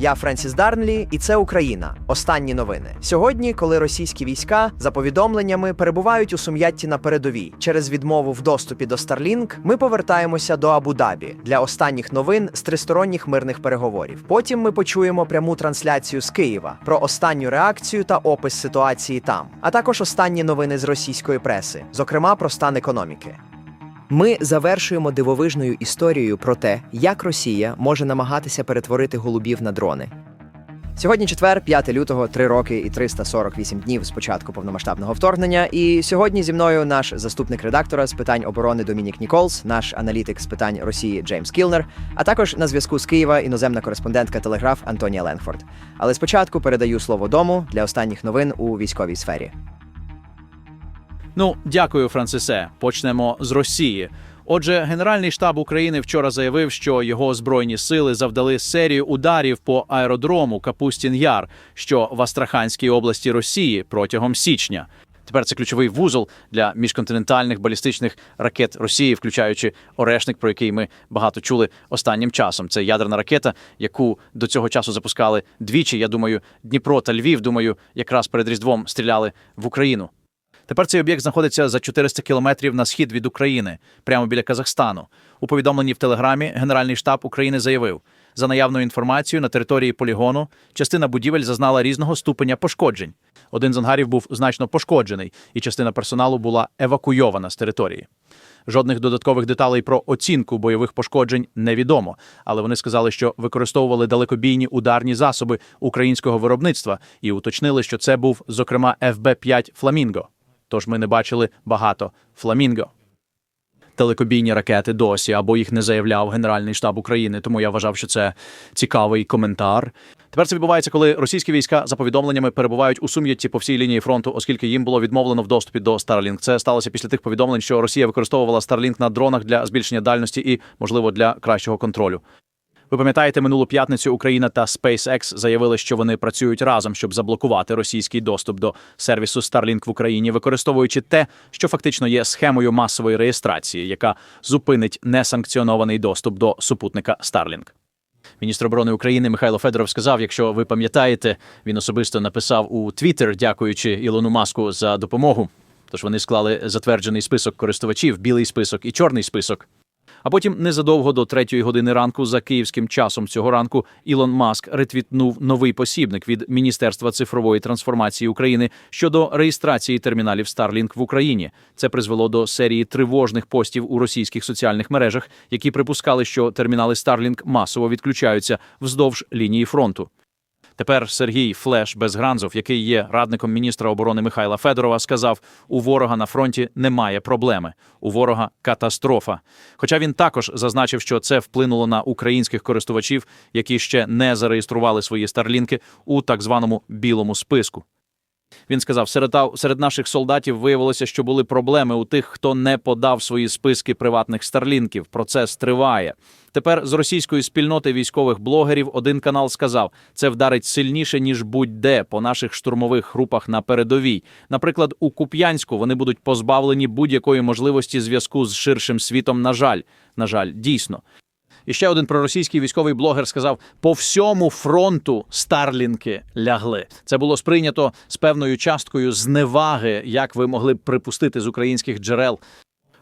Я Френсіс Дарнлі, і це Україна. Останні новини. Сьогодні, коли російські війська, за повідомленнями, перебувають у сум'ятті на передовій через відмову в доступі до Starlink, ми повертаємося до Абу-Дабі для останніх новин з тристоронніх мирних переговорів. Потім ми почуємо пряму трансляцію з Києва про останню реакцію та опис ситуації там, а також останні новини з російської преси, зокрема про стан економіки. Ми завершуємо дивовижною історією про те, як Росія може намагатися перетворити голубів на дрони. Сьогодні четвер, 5 лютого, 3 роки і 348 днів з початку повномасштабного вторгнення. І сьогодні зі мною наш заступник редактора з питань оборони Домінік Ніколс, наш аналітик з питань Росії Джеймс Кілнер, а також на зв'язку з Києва іноземна кореспондентка Телеграф Антонія Ленфорд. Але спочатку передаю слово дому для останніх новин у військовій сфері. Ну, дякую, Францисе. Почнемо з Росії. Отже, Генеральний штаб України вчора заявив, що його збройні сили завдали серію ударів по аеродрому Капустін Яр, що в Астраханській області Росії протягом січня. Тепер це ключовий вузол для міжконтинентальних балістичних ракет Росії, включаючи Орешник, про який ми багато чули останнім часом. Це ядерна ракета, яку до цього часу запускали двічі. Я думаю, Дніпро та Львів, думаю, якраз перед Різдвом стріляли в Україну. Тепер цей об'єкт знаходиться за 400 кілометрів на схід від України, прямо біля Казахстану. У повідомленні в Телеграмі Генеральний штаб України заявив: за наявною інформацією на території полігону частина будівель зазнала різного ступеня пошкоджень. Один з ангарів був значно пошкоджений, і частина персоналу була евакуйована з території. Жодних додаткових деталей про оцінку бойових пошкоджень невідомо, але вони сказали, що використовували далекобійні ударні засоби українського виробництва і уточнили, що це був зокрема ФБ-5 Фламінго. Тож ми не бачили багато фламінго. Телекобійні ракети досі або їх не заявляв Генеральний штаб України, тому я вважав, що це цікавий коментар. Тепер це відбувається, коли російські війська за повідомленнями перебувають у сум'ятті по всій лінії фронту, оскільки їм було відмовлено в доступі до Starlink. Це сталося після тих повідомлень, що Росія використовувала Starlink на дронах для збільшення дальності і, можливо, для кращого контролю. Ви пам'ятаєте, минулу п'ятницю Україна та SpaceX заявили, що вони працюють разом, щоб заблокувати російський доступ до сервісу Starlink в Україні, використовуючи те, що фактично є схемою масової реєстрації, яка зупинить несанкціонований доступ до супутника Starlink. Міністр оборони України Михайло Федоров сказав: якщо ви пам'ятаєте, він особисто написав у Twitter, дякуючи Ілону Маску за допомогу. Тож вони склали затверджений список користувачів, білий список і чорний список. А потім незадовго до третьої години ранку за київським часом цього ранку Ілон Маск ретвітнув новий посібник від Міністерства цифрової трансформації України щодо реєстрації терміналів Starlink в Україні. Це призвело до серії тривожних постів у російських соціальних мережах, які припускали, що термінали Starlink масово відключаються вздовж лінії фронту. Тепер Сергій Флеш Безгранзов, який є радником міністра оборони Михайла Федорова, сказав: у ворога на фронті немає проблеми, у ворога катастрофа. Хоча він також зазначив, що це вплинуло на українських користувачів, які ще не зареєстрували свої старлінки у так званому білому списку. Він сказав, серед, серед наших солдатів виявилося, що були проблеми у тих, хто не подав свої списки приватних старлінків. Процес триває. Тепер з російської спільноти військових блогерів один канал сказав, це вдарить сильніше ніж будь-де по наших штурмових групах на передовій. Наприклад, у Куп'янську вони будуть позбавлені будь-якої можливості зв'язку з ширшим світом. На жаль, на жаль, дійсно. І ще один проросійський військовий блогер сказав: по всьому фронту старлінки лягли. Це було сприйнято з певною часткою зневаги, як ви могли б припустити з українських джерел.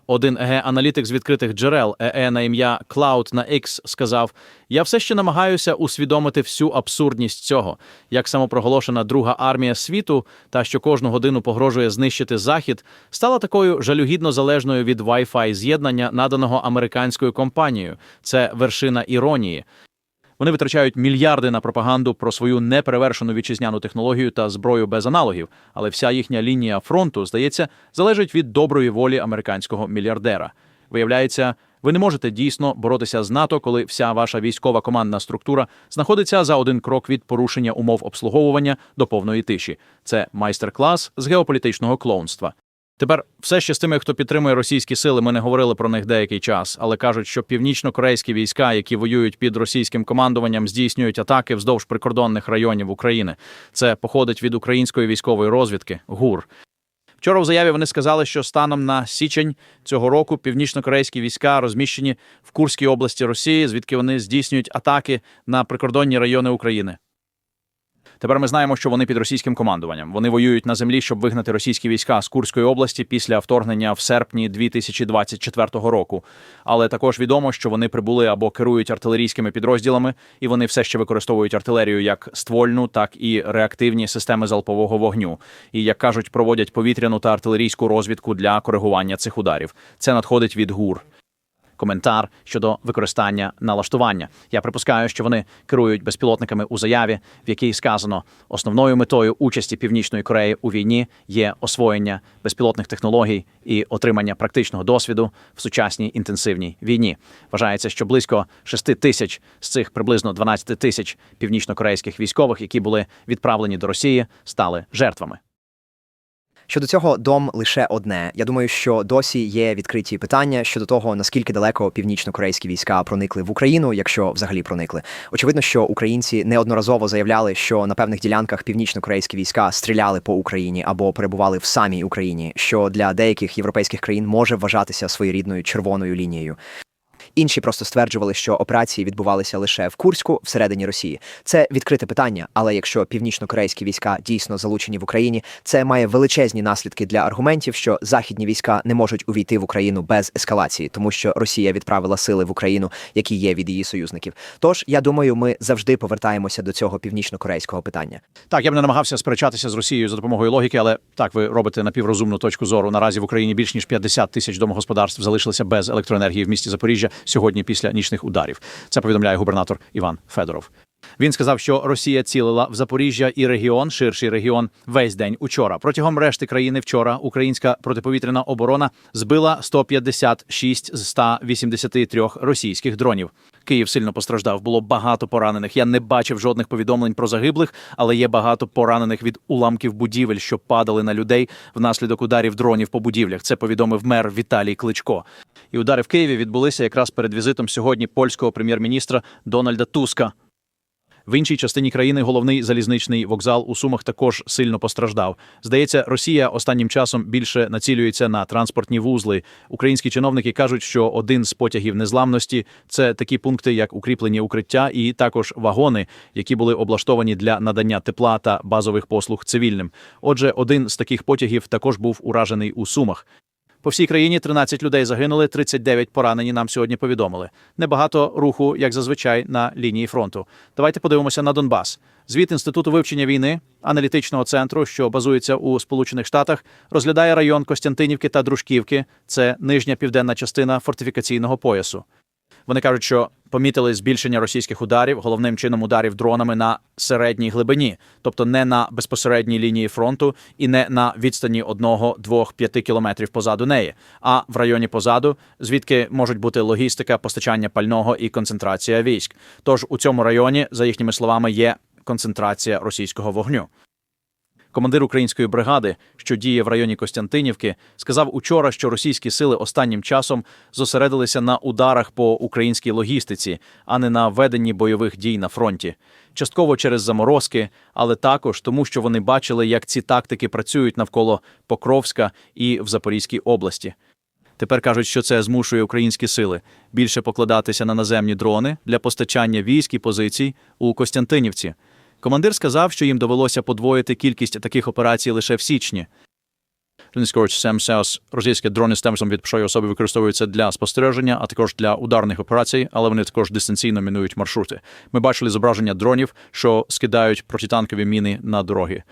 Один ЕГ-аналітик з відкритих джерел ЕЕ на ім'я Cloud на X сказав: Я все ще намагаюся усвідомити всю абсурдність цього, як самопроголошена Друга армія світу, та що кожну годину погрожує знищити захід, стала такою жалюгідно залежною від Wi-Fi з'єднання, наданого американською компанією. Це вершина іронії. Вони витрачають мільярди на пропаганду про свою неперевершену вітчизняну технологію та зброю без аналогів, але вся їхня лінія фронту, здається, залежить від доброї волі американського мільярдера. Виявляється, ви не можете дійсно боротися з НАТО, коли вся ваша військова командна структура знаходиться за один крок від порушення умов обслуговування до повної тиші. Це майстер-клас з геополітичного клоунства. Тепер все ще з тими, хто підтримує російські сили, ми не говорили про них деякий час, але кажуть, що північно-корейські війська, які воюють під російським командуванням, здійснюють атаки вздовж прикордонних районів України. Це походить від української військової розвідки ГУР. Вчора в заяві вони сказали, що станом на січень цього року північно-корейські війська розміщені в Курській області Росії, звідки вони здійснюють атаки на прикордонні райони України. Тепер ми знаємо, що вони під російським командуванням. Вони воюють на землі, щоб вигнати російські війська з Курської області після вторгнення в серпні 2024 року. Але також відомо, що вони прибули або керують артилерійськими підрозділами, і вони все ще використовують артилерію як ствольну, так і реактивні системи залпового вогню. І як кажуть, проводять повітряну та артилерійську розвідку для коригування цих ударів. Це надходить від ГУР коментар щодо використання налаштування. Я припускаю, що вони керують безпілотниками у заяві, в якій сказано, основною метою участі Північної Кореї у війні є освоєння безпілотних технологій і отримання практичного досвіду в сучасній інтенсивній війні. Вважається, що близько 6 тисяч з цих приблизно 12 тисяч північнокорейських військових, які були відправлені до Росії, стали жертвами. Щодо цього дом лише одне. Я думаю, що досі є відкриті питання щодо того, наскільки далеко північно-корейські війська проникли в Україну, якщо взагалі проникли. Очевидно, що українці неодноразово заявляли, що на певних ділянках північно-корейські війська стріляли по Україні або перебували в самій Україні, що для деяких європейських країн може вважатися своєрідною червоною лінією. Інші просто стверджували, що операції відбувалися лише в Курську, всередині Росії. Це відкрите питання, але якщо північно-корейські війська дійсно залучені в Україні, це має величезні наслідки для аргументів, що західні війська не можуть увійти в Україну без ескалації, тому що Росія відправила сили в Україну, які є від її союзників. Тож я думаю, ми завжди повертаємося до цього північно-корейського питання. Так, я б не намагався сперечатися з Росією за допомогою логіки, але так ви робите напіврозумну точку зору. Наразі в Україні більш ніж 50 тисяч домогосподарств залишилися без електроенергії в місті Запоріжжя сьогодні після нічних ударів. Це повідомляє губернатор Іван Федоров. Він сказав, що Росія цілила в Запоріжжя і регіон, ширший регіон, весь день учора. Протягом решти країни вчора українська протиповітряна оборона збила 156 з 183 російських дронів. Київ сильно постраждав. Було багато поранених. Я не бачив жодних повідомлень про загиблих, але є багато поранених від уламків будівель, що падали на людей внаслідок ударів дронів по будівлях. Це повідомив мер Віталій Кличко. І удари в Києві відбулися якраз перед візитом сьогодні польського прем'єр-міністра Дональда Туска. В іншій частині країни головний залізничний вокзал у Сумах також сильно постраждав. Здається, Росія останнім часом більше націлюється на транспортні вузли. Українські чиновники кажуть, що один з потягів незламності це такі пункти, як укріплені укриття, і також вагони, які були облаштовані для надання тепла та базових послуг цивільним. Отже, один з таких потягів також був уражений у Сумах. По всій країні 13 людей загинули, 39 поранені. Нам сьогодні повідомили. Небагато руху, як зазвичай, на лінії фронту. Давайте подивимося на Донбас. Звіт інституту вивчення війни, аналітичного центру, що базується у Сполучених Штатах, розглядає район Костянтинівки та Дружківки. Це нижня південна частина фортифікаційного поясу. Вони кажуть, що помітили збільшення російських ударів, головним чином ударів дронами на середній глибині, тобто не на безпосередній лінії фронту і не на відстані одного, двох, п'яти кілометрів позаду неї, а в районі позаду, звідки можуть бути логістика, постачання пального і концентрація військ. Тож у цьому районі, за їхніми словами, є концентрація російського вогню. Командир української бригади, що діє в районі Костянтинівки, сказав учора, що російські сили останнім часом зосередилися на ударах по українській логістиці, а не на веденні бойових дій на фронті. Частково через заморозки, але також тому, що вони бачили, як ці тактики працюють навколо Покровська і в Запорізькій області. Тепер кажуть, що це змушує українські сили більше покладатися на наземні дрони для постачання військ і позицій у Костянтинівці. Командир сказав, що їм довелося подвоїти кількість таких операцій лише в січні. Російські дрони з темсом від пшої особи використовуються для спостереження, а також для ударних операцій, але вони також дистанційно мінують маршрути. Ми бачили зображення дронів, що скидають протитанкові міни на дороги.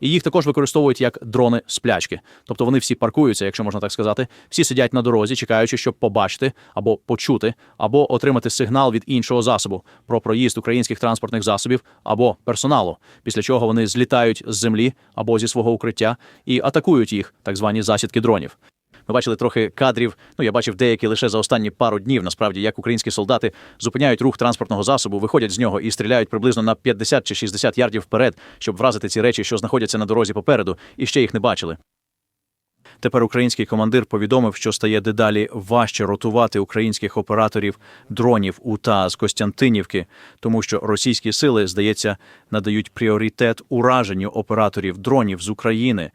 І їх також використовують як дрони сплячки. Тобто вони всі паркуються, якщо можна так сказати, всі сидять на дорозі, чекаючи, щоб побачити або почути, або отримати сигнал від іншого засобу про проїзд українських транспортних засобів або персоналу, після чого вони злітають з землі або зі свого укриття і атакують їх, так звані засідки дронів. Ми бачили трохи кадрів. Ну я бачив деякі лише за останні пару днів. Насправді, як українські солдати зупиняють рух транспортного засобу, виходять з нього і стріляють приблизно на 50 чи 60 ярдів вперед, щоб вразити ці речі, що знаходяться на дорозі попереду, і ще їх не бачили. Тепер український командир повідомив, що стає дедалі важче ротувати українських операторів дронів у та з Костянтинівки, тому що російські сили, здається, надають пріоритет ураженню операторів дронів з України.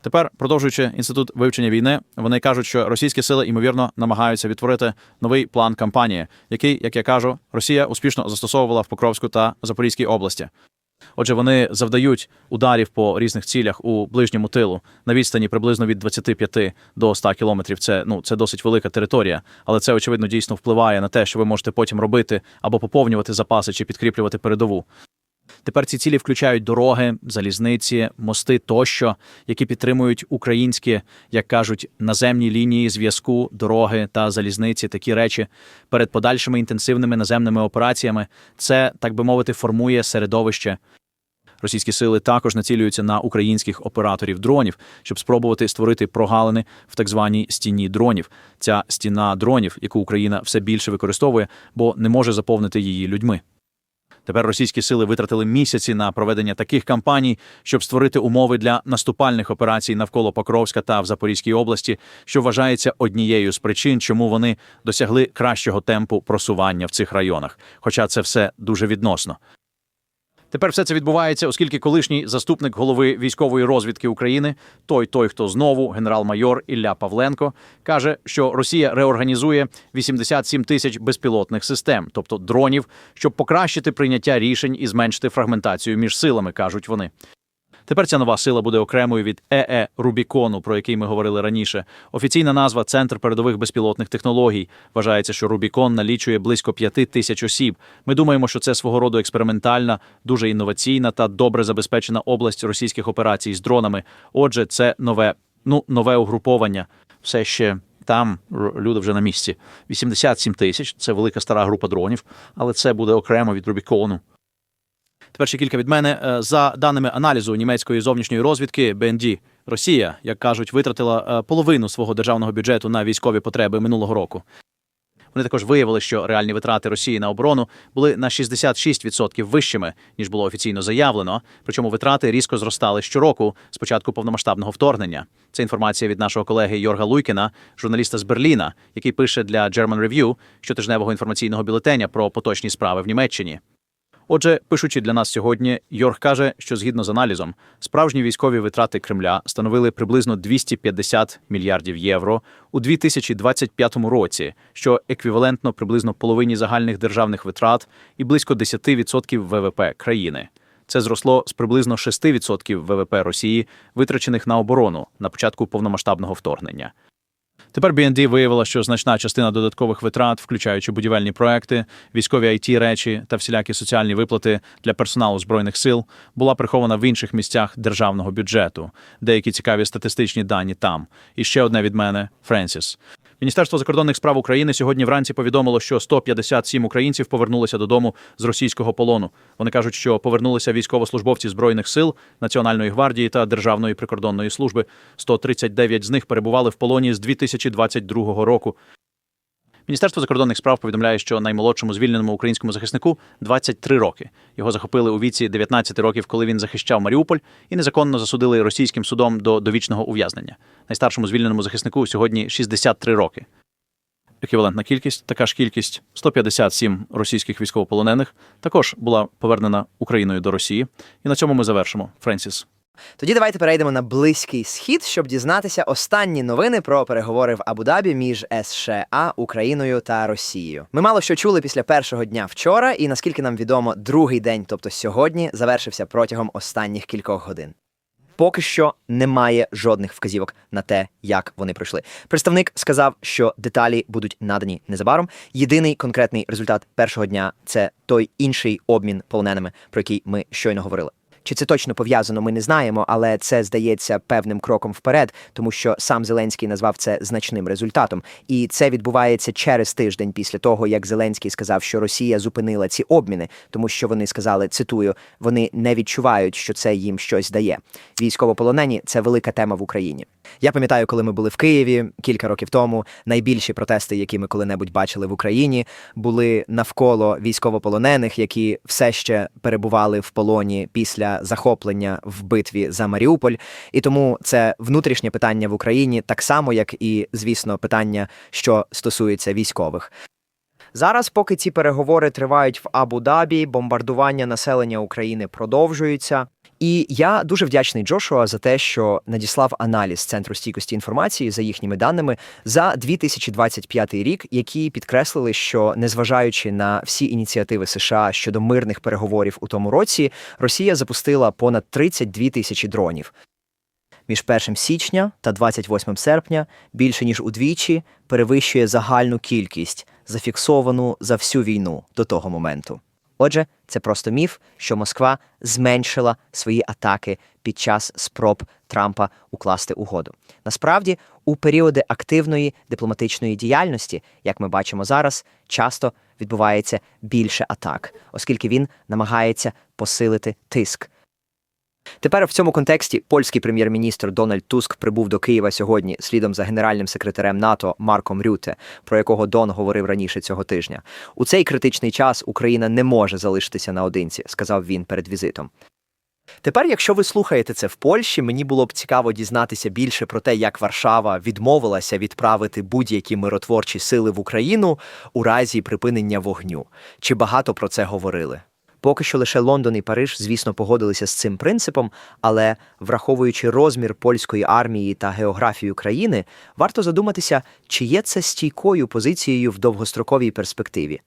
Тепер, продовжуючи інститут вивчення війни, вони кажуть, що російські сили ймовірно намагаються відтворити новий план кампанії, який, як я кажу, Росія успішно застосовувала в Покровську та Запорізькій області. Отже, вони завдають ударів по різних цілях у ближньому тилу на відстані приблизно від 25 до 100 кілометрів. Це ну це досить велика територія, але це очевидно дійсно впливає на те, що ви можете потім робити або поповнювати запаси чи підкріплювати передову. Тепер ці цілі включають дороги, залізниці, мости тощо, які підтримують українські, як кажуть, наземні лінії зв'язку, дороги та залізниці. Такі речі перед подальшими інтенсивними наземними операціями. Це так би мовити формує середовище. Російські сили також націлюються на українських операторів дронів, щоб спробувати створити прогалини в так званій стіні дронів. Ця стіна дронів, яку Україна все більше використовує, бо не може заповнити її людьми. Тепер російські сили витратили місяці на проведення таких кампаній, щоб створити умови для наступальних операцій навколо Покровська та в Запорізькій області, що вважається однією з причин, чому вони досягли кращого темпу просування в цих районах. Хоча це все дуже відносно. Тепер все це відбувається, оскільки колишній заступник голови військової розвідки України, той той, хто знову генерал-майор Ілля Павленко, каже, що Росія реорганізує 87 тисяч безпілотних систем, тобто дронів, щоб покращити прийняття рішень і зменшити фрагментацію між силами, кажуть вони. Тепер ця нова сила буде окремою від ЕЕ Рубікону, про який ми говорили раніше. Офіційна назва Центр передових безпілотних технологій. Вважається, що Рубікон налічує близько п'яти тисяч осіб. Ми думаємо, що це свого роду експериментальна, дуже інноваційна та добре забезпечена область російських операцій з дронами. Отже, це нове, ну нове угруповання. Все ще там люди вже на місці. 87 тисяч це велика стара група дронів, але це буде окремо від Рубікону. Тепер ще кілька від мене. Е, За даними аналізу німецької зовнішньої розвідки BND, Росія, як кажуть, витратила е, половину свого державного бюджету на військові потреби минулого року. Вони також виявили, що реальні витрати Росії на оборону були на 66% вищими, ніж було офіційно заявлено. Причому витрати різко зростали щороку з початку повномасштабного вторгнення. Це інформація від нашого колеги Йорга Луйкіна, журналіста з Берліна, який пише для German Review щотижневого інформаційного бюлетеня про поточні справи в Німеччині. Отже, пишучи для нас сьогодні, Йорг каже, що згідно з аналізом, справжні військові витрати Кремля становили приблизно 250 мільярдів євро у 2025 році, що еквівалентно приблизно половині загальних державних витрат і близько 10% ВВП країни. Це зросло з приблизно 6% ВВП Росії, витрачених на оборону на початку повномасштабного вторгнення. Тепер BND виявила, що значна частина додаткових витрат, включаючи будівельні проекти, військові it речі та всілякі соціальні виплати для персоналу збройних сил, була прихована в інших місцях державного бюджету. Деякі цікаві статистичні дані там. І ще одне від мене Френсіс. Міністерство закордонних справ України сьогодні вранці повідомило, що 157 українців повернулися додому з російського полону. Вони кажуть, що повернулися військовослужбовці збройних сил, Національної гвардії та Державної прикордонної служби. 139 з них перебували в полоні з 2022 року. Міністерство закордонних справ повідомляє, що наймолодшому звільненому українському захиснику 23 роки. Його захопили у віці 19 років, коли він захищав Маріуполь, і незаконно засудили російським судом до довічного ув'язнення. Найстаршому звільненому захиснику сьогодні 63 роки. Еквівалентна кількість, така ж кількість 157 російських військовополонених також була повернена Україною до Росії. І на цьому ми завершимо. Френсіс. Тоді давайте перейдемо на близький схід, щоб дізнатися останні новини про переговори в Абу-Дабі між США, Україною та Росією. Ми мало що чули після першого дня вчора, і наскільки нам відомо, другий день, тобто сьогодні, завершився протягом останніх кількох годин. Поки що немає жодних вказівок на те, як вони пройшли. Представник сказав, що деталі будуть надані незабаром. Єдиний конкретний результат першого дня це той інший обмін полоненими, про який ми щойно говорили. Чи це точно пов'язано, ми не знаємо, але це здається певним кроком вперед, тому що сам Зеленський назвав це значним результатом. І це відбувається через тиждень після того, як Зеленський сказав, що Росія зупинила ці обміни, тому що вони сказали, цитую, вони не відчувають, що це їм щось дає. Військовополонені це велика тема в Україні. Я пам'ятаю, коли ми були в Києві кілька років тому. Найбільші протести, які ми коли-небудь бачили в Україні, були навколо військовополонених, які все ще перебували в полоні після захоплення в битві за Маріуполь. І тому це внутрішнє питання в Україні, так само як і, звісно, питання, що стосується військових. Зараз, поки ці переговори тривають в Абу-Дабі, бомбардування населення України продовжуються. І я дуже вдячний Джошуа за те, що надіслав аналіз Центру стійкості інформації за їхніми даними за 2025 рік, які підкреслили, що незважаючи на всі ініціативи США щодо мирних переговорів у тому році, Росія запустила понад 32 тисячі дронів. Між 1 січня та 28 серпня більше ніж удвічі перевищує загальну кількість, зафіксовану за всю війну до того моменту. Отже, це просто міф, що Москва зменшила свої атаки під час спроб Трампа укласти угоду. Насправді, у періоди активної дипломатичної діяльності, як ми бачимо зараз, часто відбувається більше атак, оскільки він намагається посилити тиск. Тепер в цьому контексті польський прем'єр-міністр Дональд Туск прибув до Києва сьогодні слідом за генеральним секретарем НАТО Марком Рюте, про якого Дон говорив раніше цього тижня. У цей критичний час Україна не може залишитися наодинці, сказав він перед візитом. Тепер, якщо ви слухаєте це в Польщі, мені було б цікаво дізнатися більше про те, як Варшава відмовилася відправити будь-які миротворчі сили в Україну у разі припинення вогню. Чи багато про це говорили? Поки що лише Лондон і Париж, звісно, погодилися з цим принципом, але враховуючи розмір польської армії та географію країни, варто задуматися, чи є це стійкою позицією в довгостроковій перспективі.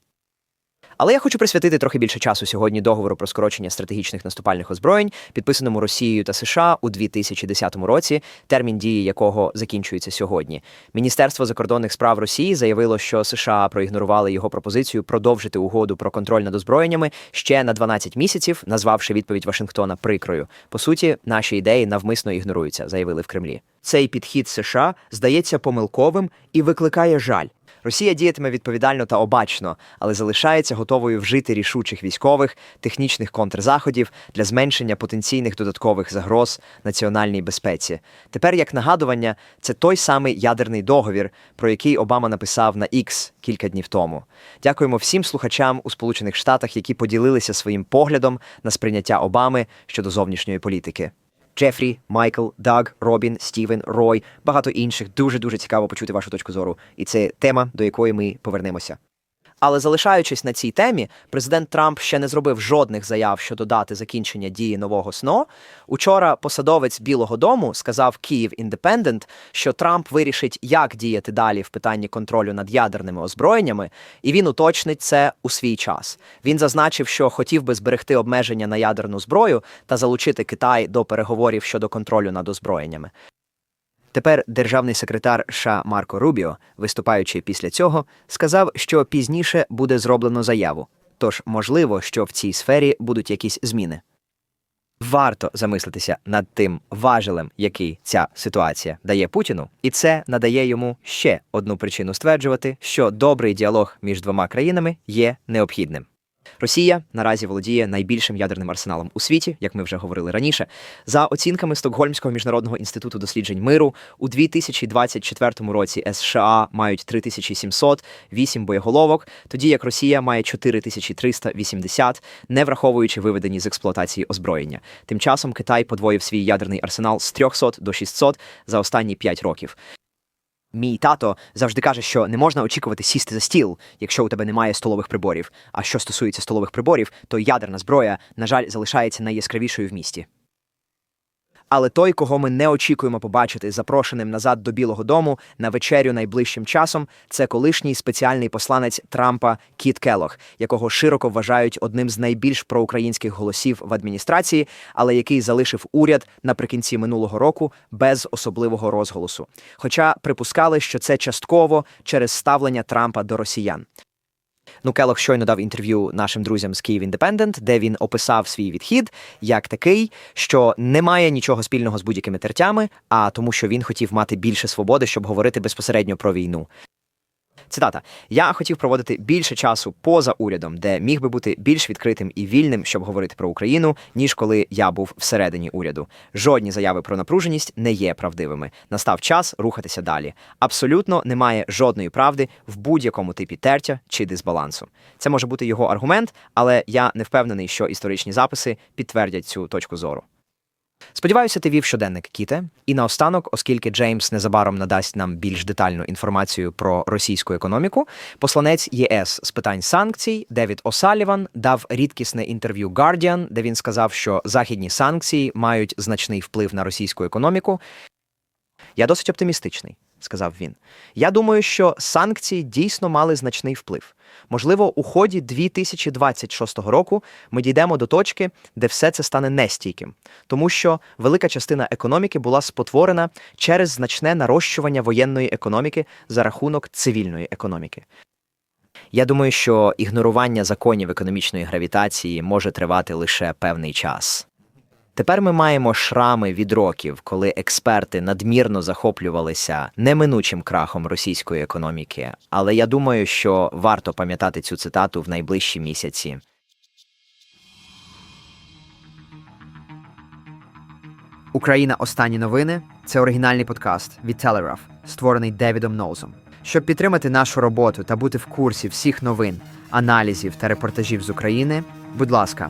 Але я хочу присвятити трохи більше часу сьогодні договору про скорочення стратегічних наступальних озброєнь, підписаному Росією та США у 2010 році, термін дії якого закінчується сьогодні. Міністерство закордонних справ Росії заявило, що США проігнорували його пропозицію продовжити угоду про контроль над озброєннями ще на 12 місяців, назвавши відповідь Вашингтона прикрою. По суті, наші ідеї навмисно ігноруються, заявили в Кремлі. Цей підхід США здається помилковим і викликає жаль. Росія діятиме відповідально та обачно, але залишається готовою вжити рішучих військових, технічних контрзаходів для зменшення потенційних додаткових загроз національній безпеці. Тепер, як нагадування, це той самий ядерний договір, про який Обама написав на X кілька днів тому. Дякуємо всім слухачам у Сполучених Штатах, які поділилися своїм поглядом на сприйняття Обами щодо зовнішньої політики. Джефрі, Майкл, Даг, Робін, Стівен, Рой, багато інших. Дуже дуже цікаво почути вашу точку зору. І це тема, до якої ми повернемося. Але залишаючись на цій темі, президент Трамп ще не зробив жодних заяв щодо дати закінчення дії нового СНО. Учора посадовець Білого Дому сказав Київ Індепендент, що Трамп вирішить, як діяти далі в питанні контролю над ядерними озброєннями, і він уточнить це у свій час. Він зазначив, що хотів би зберегти обмеження на ядерну зброю та залучити Китай до переговорів щодо контролю над озброєннями. Тепер державний секретар США Марко Рубіо, виступаючи після цього, сказав, що пізніше буде зроблено заяву. Тож можливо, що в цій сфері будуть якісь зміни. Варто замислитися над тим важелем, який ця ситуація дає Путіну, і це надає йому ще одну причину стверджувати, що добрий діалог між двома країнами є необхідним. Росія наразі володіє найбільшим ядерним арсеналом у світі, як ми вже говорили раніше. За оцінками Стокгольмського міжнародного інституту досліджень миру, у 2024 році США мають 3708 боєголовок, тоді як Росія має 4380, не враховуючи виведені з експлуатації озброєння. Тим часом Китай подвоїв свій ядерний арсенал з 300 до 600 за останні 5 років. Мій тато завжди каже, що не можна очікувати сісти за стіл, якщо у тебе немає столових приборів. А що стосується столових приборів, то ядерна зброя, на жаль, залишається найяскравішою в місті. Але той, кого ми не очікуємо побачити запрошеним назад до Білого Дому на вечерю найближчим часом, це колишній спеціальний посланець Трампа Кіт Келох, якого широко вважають одним з найбільш проукраїнських голосів в адміністрації, але який залишив уряд наприкінці минулого року без особливого розголосу. Хоча припускали, що це частково через ставлення Трампа до росіян. Ну, Келох щойно дав інтерв'ю нашим друзям з Київ Індепендент, де він описав свій відхід як такий, що не має нічого спільного з будь-якими тертями, а тому, що він хотів мати більше свободи, щоб говорити безпосередньо про війну. Цитата: Я хотів проводити більше часу поза урядом, де міг би бути більш відкритим і вільним, щоб говорити про Україну, ніж коли я був всередині уряду. Жодні заяви про напруженість не є правдивими. Настав час рухатися далі. Абсолютно немає жодної правди в будь-якому типі тертя чи дисбалансу. Це може бути його аргумент, але я не впевнений, що історичні записи підтвердять цю точку зору. Сподіваюся, ти вів щоденник Кіте. І наостанок, оскільки Джеймс незабаром надасть нам більш детальну інформацію про російську економіку, посланець ЄС з питань санкцій Девід О'Саліван дав рідкісне інтерв'ю Guardian, де він сказав, що західні санкції мають значний вплив на російську економіку. Я досить оптимістичний, сказав він. Я думаю, що санкції дійсно мали значний вплив. Можливо, у ході 2026 року ми дійдемо до точки, де все це стане нестійким, тому що велика частина економіки була спотворена через значне нарощування воєнної економіки за рахунок цивільної економіки. Я думаю, що ігнорування законів економічної гравітації може тривати лише певний час. Тепер ми маємо шрами від років, коли експерти надмірно захоплювалися неминучим крахом російської економіки. Але я думаю, що варто пам'ятати цю цитату в найближчі місяці. Україна. Останні новини це оригінальний подкаст від Telegraph, створений Девідом Ноузом. Щоб підтримати нашу роботу та бути в курсі всіх новин, аналізів та репортажів з України, будь ласка,